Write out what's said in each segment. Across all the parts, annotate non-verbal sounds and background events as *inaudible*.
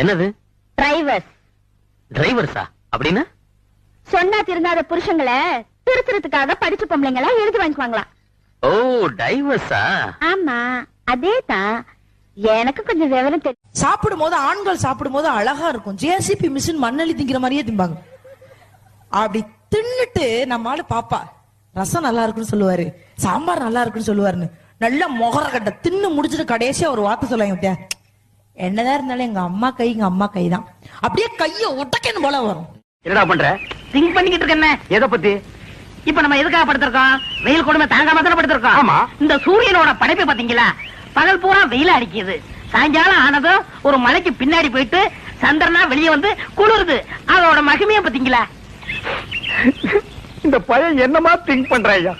என்னது? டிரைவர்ஸ் டிரைவர்ஸா அப்படின்னா? சொன்னா திருந்தாத புருஷங்களை திருத்துறதுக்காக படிச்ச பொம்பளைங்களா எழுதி வாங்கிக்குவாங்களாம் ஓ டைவர்ஸா ஆமா அதே தான் எனக்கு கொஞ்சம் விவரம் தெரியும் சாப்பிடும் போது ஆண்கள் சாப்பிடும் போது அழகா இருக்கும். ஜேசிபி மிஷின் மண்ணள்ளி திங்கிற மாதிரியே திம்பாங்க. அப்படி தின்னுட்டு நம்ம ஆளு பாப்பா ரசம் நல்லா இருக்குன்னு சொல்லுவாரு சாம்பார் நல்லா இருக்குன்னு சொல்லுவாருன்னு. நல்ல முகர கட்ட தின்னு முடிச்சிட்டு கடைசியா ஒரு வார்த்தை சொல்லுவாங்க என்னதான் இருந்தாலும் எங்க அம்மா கை எங்க அம்மா கை தான் அப்படியே கைய ஒட்டக்கன்னு போல வரும். என்னடா பண்ற? திங்க் பண்ணிக்கிட்டு இருக்கேன் எதை பத்தி? இப்ப நம்ம எதுக்காக படுத்திருக்கோம்? வெயில் கொடுமை தாங்காம தானே படுத்திருக்கோம்? ஆமா. இந்த சூரியனோட படைப்பை பாத்தீங்களா பகல் பூரா வெயில் அடிக்குது. சாயங்காலம் ஆனதும் ஒரு மலைக்கு பின்னாடி போயிட்டு சந்திரனா வெளியே வந்து குளிருது. அதோட மகிமைய பாத்தீங்களா இந்த பையன் என்னமா திங்க் பண்ற ஐயா?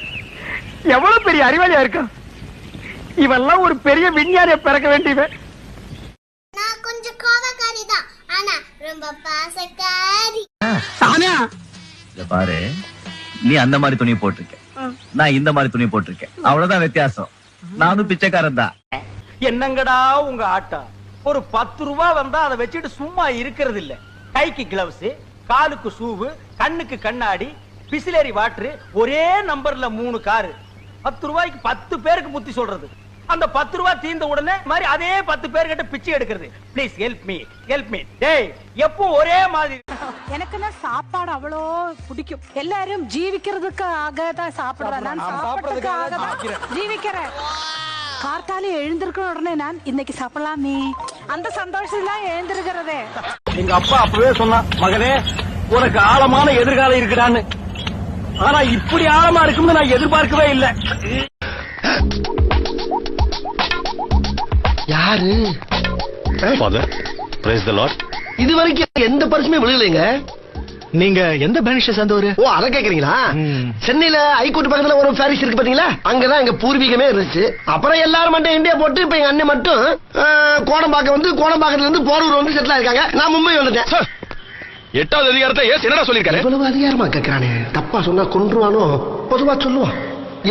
எவ்வளவு பெரிய அறிவாளியா இருக்கான்? இவெல்லாம் ஒரு பெரிய விஞ்ஞானிய பிறக்க வேண்டியவன் நான் கொஞ்சம் கோவக்காரி தான் ஆனா ரொம்ப பாசக்காரி. இத பாரு. நீ அந்த மாதிரி துணி போட்டிருக்க. நான் இந்த மாதிரி துணி போட்டிருக்கேன். அவ்வளவுதான் வித்தியாசம். நானும் பிச்சைக்காரன் தான். என்னங்கடா உங்க ஆட்டம் ஒரு பத்து ரூபா வந்தா அதை வச்சுட்டு சும்மா இருக்கிறது இல்ல. கைக்கு கிளவுஸ் காலுக்கு ஷூவு கண்ணுக்கு கண்ணாடி பிசிலரி வாட்டர் ஒரே நம்பர்ல மூணு காரு. பத்து ரூபாய்க்கு பத்து பேருக்கு புத்தி சொல்றது. அந்த பத்து ரூபாய் தீர்ந்த உடனே மாதிரி அதே பத்து பேர்கிட்ட பிச்சை எடுக்கிறது. Please help me help me டேய் எப்போ ஒரே மாதிரி. எனக்குன்னா சாப்பாடு அவ்வளோ பிடிக்கும். எல்லாரும் ஜீவிக்கிறதுக்காக தான் சாப்பிடுறேன். நான் சாப்பிட்றதுக்காக தான் ஜீவிக்கிறேன். கார்த்தாலே எழுந்திருக்கிற உடனே நான் இன்னைக்கு சாப்பிடலாமே. அந்த சந்தோஷம் எழுந்திருக்கிறதே. எங்க அப்பா அப்பவே சொன்னான் மகனே உனக்கு ஆழமான எதிர்காலம் இருக்குடான்னு. ஆனா இப்படி ஆழமா இருக்கும்னு நான் எதிர்பார்க்கவே இல்லை. யாரு? ஃபாதர் பிரைஸ் த லார்ட் இது வரைக்கும் எந்த பரிசுமே விழுகலைங்க. நீங்க எந்த பேனிஷ சேர்ந்தவரு? ஓ அத கேக்குறீங்களா. சென்னையில ஹைகோர்ட் பக்கத்துல ஒரு பாரிஸ் இருக்கு பாத்தீங்களா? அங்கதான் எங்க பூர்வீகமே இருந்துச்சு. அப்புறம் எல்லாரும் மட்டும் இந்தியா போட்டு இப்ப எங்க அண்ணன் மட்டும் கோடம்பாக்கம் வந்து கோடம்பாக்கத்துல இருந்து போரூர் வந்து செட்டில் ஆயிருக்காங்க. நான் மும்பை வந்துட்டேன். எட்டாவது அதிகாரத்தை ஏஸ் என்னடா சொல்லிருக்காரு இவ்வளவு அதிகாரமா கேக்குறானே. தப்பா சொன்னா கொன்றுவானோ? பொதுவா சொல்லுவான்.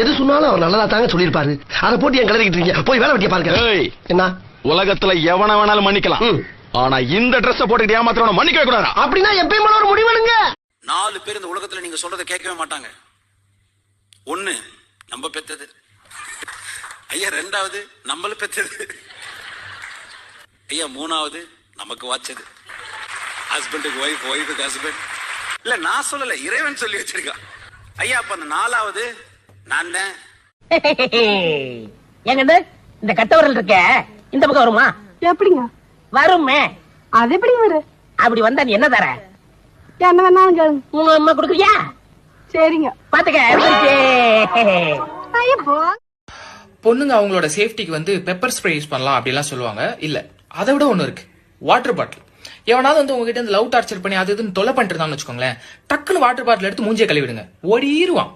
எது சொன்னாலும் அவர் நல்லதா தாங்க சொல்லியிருப்பாரு. அதை போட்டு என் கிளறிக்கிட்டு இருக்கீங்க. போய் வேலை வெட்டிய பாருங்க. ஏய். என்ன? உலகத்துல எவன வேணாலும் மன்னிக்கலாம். ஆனா இந்த Dress போட்டுக்கிட்டு ஏமாத்திரவன மன்னிக்கவே கூடாதா அப்படின்னா எப்பயும் ஒரு முடிவெடுங்க நாலு பேர் இந்த உலகத்துல நீங்க சொல்றதை கேட்கவே மாட்டாங்க. ஒண்ணு நம்ம பெத்தது. ஐயா ரெண்டாவது நம்மள பெத்தது. ஐயா மூணாவது நமக்கு வாச்சது. ஹஸ்பண்டுக்கு ஒய்ஃப் ஒய்ஃபுக்கு ஹஸ்பண்ட் இல்ல நான் சொல்லல இறைவன் சொல்லி வச்சிருக்கான் ஐயா அப்ப அந்த நாலாவது நான் தான். *laughs* இந்த கட்டவரல் இருக்க. இந்த பக்கம் வருமா? எப்படிங்க? வருமே. அது எப்படி வரு? அப்படி வந்தா நீ என்ன தர? என்ன வேணாலும் கேளுங்க. உங்க அம்மா கொடுக்குறியா? சரிங்க. பாத்துக்க. பொண்ணுங்க அவங்களோட சேஃப்டிக்கு வந்து பெப்பர் ஸ்ப்ரே யூஸ் பண்ணலாம் அப்படிலாம் சொல்லுவாங்க. இல்ல அதை விட ஒண்ணு இருக்கு. வாட்டர் பாட்டில் எவனாவது வந்து உங்ககிட்ட இருந்து லவ் டார்ச்சர் பண்ணி அது இதுன்னு தொலை பண்ணிட்டு இருந்தான்னு வச்சுக்கோங்களேன் டக்குன்னு வாட்டர் பாட்டில் எடுத்து மூஞ்சிய கழுவிடுங்க. ஓடிடுவான்